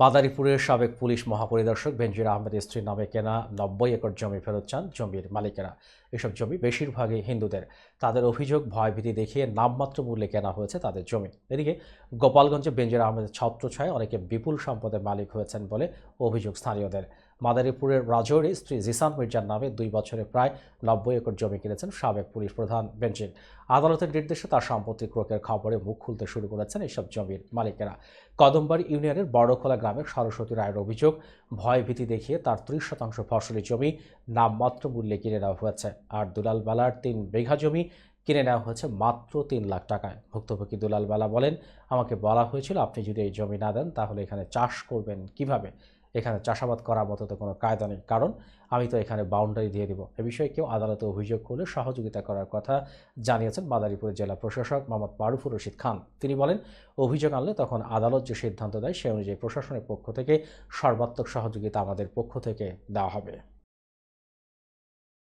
মাদারীপুরের সাবেক পুলিশ মহাপরিদর্শক বেনজির আহমেদের স্ত্রীর নামে কেনা নব্বই একর জমি ফেরত চান জমির মালিকেরা। এসব জমি বেশিরভাগই হিন্দুদের। তাদের অভিযোগ, ভয়ভীতি দেখিয়ে নামমাত্র মূল্যে কেনা হয়েছে তাদের জমি। এদিকে গোপালগঞ্জে বেনজির আহমেদের ছত্রছায় অনেকে বিপুল সম্পদের মালিক হয়েছেন বলে অভিযোগ স্থানীয়দের। মাদারীপুরের রাজৌরি স্ত্রী জিসান মির্জার নামে দুই বছরে প্রায় নব্বই একর জমি কিনেছেন সাবেক পুলিশ প্রধান বেনজির। আদালতের নির্দেশে তার সম্পত্তি ক্রোকের খবরে মুখ খুলতে শুরু করেছেন এসব জমির মালিকেরা। কদমবাড়ি ইউনিয়নের বড়খোলা গ্রামের সরস্বতী রায়ের অভিযোগ, ভয়ভীতি দেখিয়ে তার ত্রিশ শতাংশ ফসলি জমি নামমাত্র মূল্যে কিনে নেওয়া হয়েছে। আর দুলালবালার তিন বিঘা জমি কিনে নেওয়া হয়েছে মাত্র তিন লাখ টাকায়। ভুক্তভোগী দুলালবালা বলেন, আমাকে বলা হয়েছিল আপনি যদি এই জমি না দেন, তাহলে এখানে চাষ করবেন কীভাবে? এখানে চাষাবাদ করার মতো তো কোনো কায়দা নেই। কারণ আমি তো এখানে বাউন্ডারি দিয়ে দিব। এ বিষয়ে কেউ আদালতে অভিযোগ করলে সহযোগিতা করার কথা জানিয়েছেন মাদারীপুর জেলা প্রশাসক মোহাম্মদ মারুফুর রশিদ খান। তিনি বলেন, অভিযোগ আনলে তখন আদালত যে সিদ্ধান্ত দেয় সে অনুযায়ী প্রশাসনের পক্ষ থেকে সর্বাত্মক সহযোগিতা আমাদের পক্ষ থেকে দেওয়া হবে।